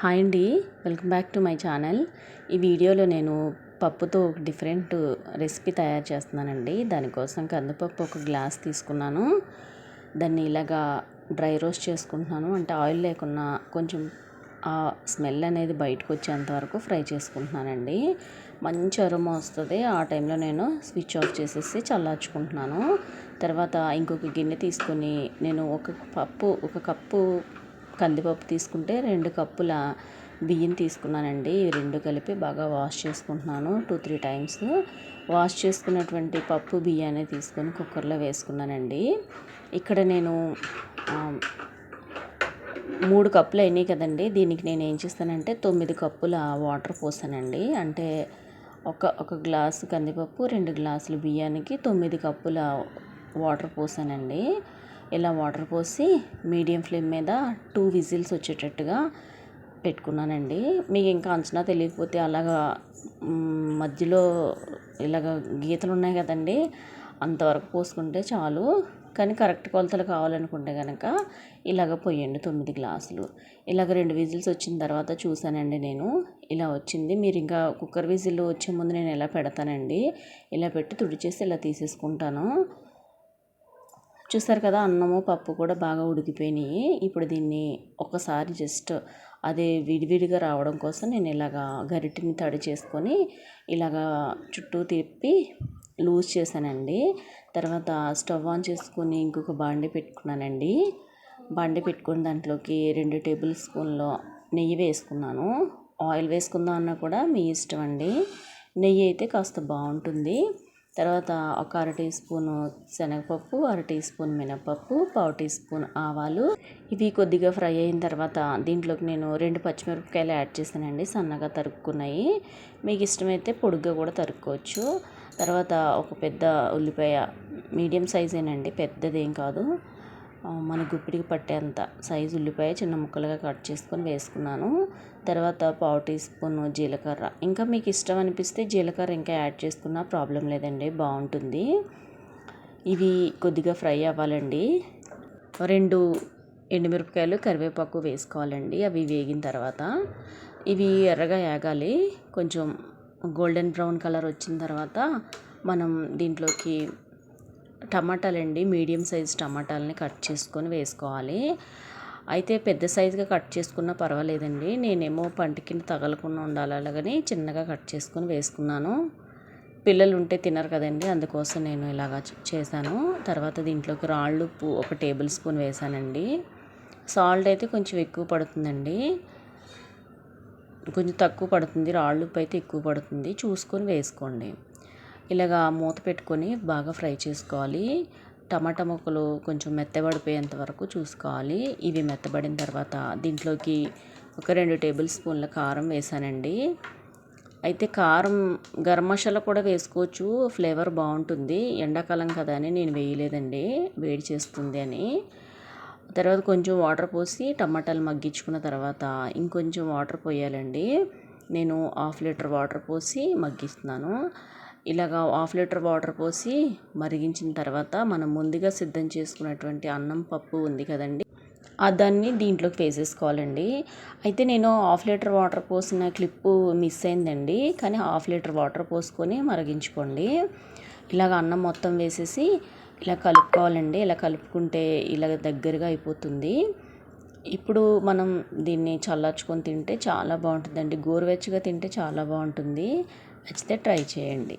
Hi అండి. Welcome back to my channel. ఈ వీడియోలో నేను పప్పుతో ఒక డిఫరెంట్ రెసిపీ తయారు చేస్తున్నానండి. దానికోసం కందిపప్పు ఒక గ్లాస్ తీసుకున్నాను. దాన్ని ఇలాగా డ్రై రోస్ట్ చేసుకుంటున్నాను. అంటే ఆయిల్ లేకుండా కొంచెం ఆ స్మెల్ అనేది బయటకు వచ్చేంత వరకు ఫ్రై చేసుకుంటున్నానండి. మంచి అరుమ వస్తుంది. ఆ టైంలో నేను స్విచ్ ఆఫ్ చేసేసి చల్లార్చుకుంటున్నాను. తర్వాత ఇంకొక గిన్నె తీసుకొని నేను ఒక పప్పు ఒక కప్పు కందిపప్పు తీసుకుంటే రెండు కప్పుల బియ్యం తీసుకున్నానండి. ఇవి రెండు కలిపి బాగా వాష్ చేసుకుంటున్నాను. టూ త్రీ టైమ్స్ వాష్ చేసుకున్నటువంటి పప్పు బియ్యాన్ని తీసుకొని కుక్కర్లో వేసుకున్నానండి. ఇక్కడ నేను మూడు కప్పులు అయినాయి కదండి. దీనికి నేను ఏం చేస్తానంటే తొమ్మిది కప్పుల వాటర్ పోసానండి. అంటే ఒక ఒక గ్లాసు కందిపప్పు రెండు గ్లాసులు బియ్యానికి తొమ్మిది కప్పుల వాటర్ పోసానండి. ఇలా వాటర్ పోసి మీడియం ఫ్లేమ్ మీద టూ విజిల్స్ వచ్చేటట్టుగా పెట్టుకున్నానండి. మీకు ఇంకా అంచనా తెలియకపోతే అలాగా మధ్యలో ఇలాగ గీతలు ఉన్నాయి కదండి అంతవరకు పోసుకుంటే చాలు. కానీ కరెక్ట్ కొలతలు కావాలనుకుంటే కనుక ఇలాగ పోయండి తొమ్మిది గ్లాసులు. ఇలాగ రెండు విజిల్స్ వచ్చిన తర్వాత చూసానండి నేను. ఇలా వచ్చింది. మీరు ఇంకా కుక్కర్ విజిల్ వచ్చే ముందు నేను ఎలా పెడతానండి? ఇలా పెట్టి తుడిచేసి ఇలా తీసేసుకుంటాను. చూసారు కదా అన్నము పప్పు కూడా బాగా ఉడికిపోయినాయి. ఇప్పుడు దీన్ని ఒకసారి జస్ట్ అదే విడివిడిగా రావడం కోసం నేను ఇలాగా గరిటిని తడి చేసుకొని ఇలాగా చుట్టూ తిప్పి లూజ్ చేశానండి. తర్వాత స్టవ్ ఆన్ చేసుకుని ఇంకొక బాండి పెట్టుకున్నానండి. బాండి పెట్టుకుని దాంట్లోకి రెండు టేబుల్ స్పూన్లో నెయ్యి వేసుకున్నాను. ఆయిల్ వేసుకుందాం అన్నా కూడా మీ ఇష్టం అండి. నెయ్యి అయితే కాస్త బాగుంటుంది. తర్వాత ఒక అర టీ స్పూన్ శనగపప్పు అర టీ స్పూన్ మినపప్పు పావు టీ స్పూన్ ఆవాలు. ఇవి కొద్దిగా ఫ్రై అయిన తర్వాత దీంట్లోకి నేను రెండు పచ్చిమిరపకాయలు యాడ్ చేశానండి సన్నగా తరుక్కున్నాయి. మీకు ఇష్టమైతే పొడుగ్గా కూడా తరుక్కోవచ్చు. తర్వాత ఒక పెద్ద ఉల్లిపాయ మీడియం సైజేనండి పెద్దదేం కాదు. మన గుప్పిడికి పట్టేంత సైజు ఉల్లిపాయ చిన్న ముక్కలుగా కట్ చేసుకొని వేసుకున్నాను. తర్వాత పావు టీ స్పూన్ జీలకర్ర. ఇంకా మీకు ఇష్టం అనిపిస్తే జీలకర్ర ఇంకా యాడ్ చేసుకున్నా ప్రాబ్లం లేదండి బాగుంటుంది. ఇవి కొద్దిగా ఫ్రై అవ్వాలండి. రెండు ఎండుమిరపకాయలు కరివేపాకు వేసుకోవాలండి అవి వేగిన తర్వాత. ఇవి ఎర్రగా వేగాలి కొంచెం గోల్డెన్ బ్రౌన్ కలర్ వచ్చిన తర్వాత మనం దీంట్లోకి టమాటాలండి. మీడియం సైజ్ టమాటాలని కట్ చేసుకొని వేసుకోవాలి. అయితే పెద్ద సైజుగా కట్ చేసుకున్నా పర్వాలేదండి. నేనేమో పంట కింద తగలకుండా ఉండాలి చిన్నగా కట్ చేసుకొని వేసుకున్నాను. పిల్లలు ఉంటే తినరు కదండి అందుకోసం నేను ఇలాగా చేశాను. తర్వాత దీంట్లోకి రాళ్ళు ఉప్పు ఒక టేబుల్ స్పూన్ వేసానండి సాల్ట్ అయితే కొంచెం ఎక్కువ పడుతుందండి. కొంచెం తక్కువ పడుతుంది. రాళ్ళు ఉప్పు అయితే ఎక్కువ పడుతుంది. చూసుకొని వేసుకోండి. ఇలాగా మూత పెట్టుకొని బాగా ఫ్రై చేసుకోవాలి. టమాటా ముక్కలు కొంచెం మెత్తబడిపోయేంత వరకు చూసుకోవాలి. ఇవి మెత్తబడిన తర్వాత దీంట్లోకి ఒక రెండు టేబుల్ స్పూన్ల కారం వేసానండి. అయితే కారం గరం మసాలా కూడా వేసుకోవచ్చు. ఫ్లేవర్ బాగుంటుంది. ఎండాకాలం కదా అని నేను వేయలేదండి. వేడి చేస్తుంది అని. తర్వాత కొంచెం వాటర్ పోసి టమాటాలు మగ్గించుకున్న తర్వాత ఇంకొంచెం వాటర్ పోయాలండి. నేను హాఫ్ లీటర్ వాటర్ పోసి మగ్గిస్తున్నాను. ఇలాగా హాఫ్ లీటర్ వాటర్ పోసి మరిగించిన తర్వాత మనం ముందుగా సిద్ధం చేసుకున్నటువంటి అన్నం పప్పు ఉంది కదండి. దాన్ని దీంట్లోకి వేసేసుకోవాలండి. అయితే నేను హాఫ్ లీటర్ వాటర్ పోసిన క్లిప్పు మిస్ అయిందండి. కానీ హాఫ్ లీటర్ వాటర్ పోసుకొని మరిగించుకోండి. ఇలాగ అన్నం మొత్తం వేసేసి ఇలా కలుపుకోవాలండి. ఇలా కలుపుకుంటే ఇలా దగ్గరగా అయిపోతుంది. ఇప్పుడు మనం దీన్ని చల్లార్చుకొని తింటే చాలా బాగుంటుందండి. గోరువెచ్చగా తింటే చాలా బాగుంటుంది. నచ్చితే ట్రై చేయండి.